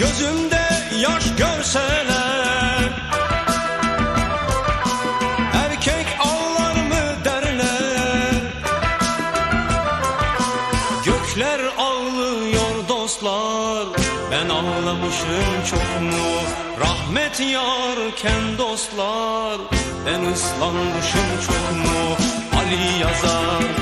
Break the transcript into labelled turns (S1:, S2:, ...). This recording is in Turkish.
S1: Gözümde yaş görseler Erkek ağlar mı derler? Gökler ağlıyor dostlar Ben ağlamışım çok mu? Rahmet yarken dostlar Ben ıslanmışım çok mu? Ali yazar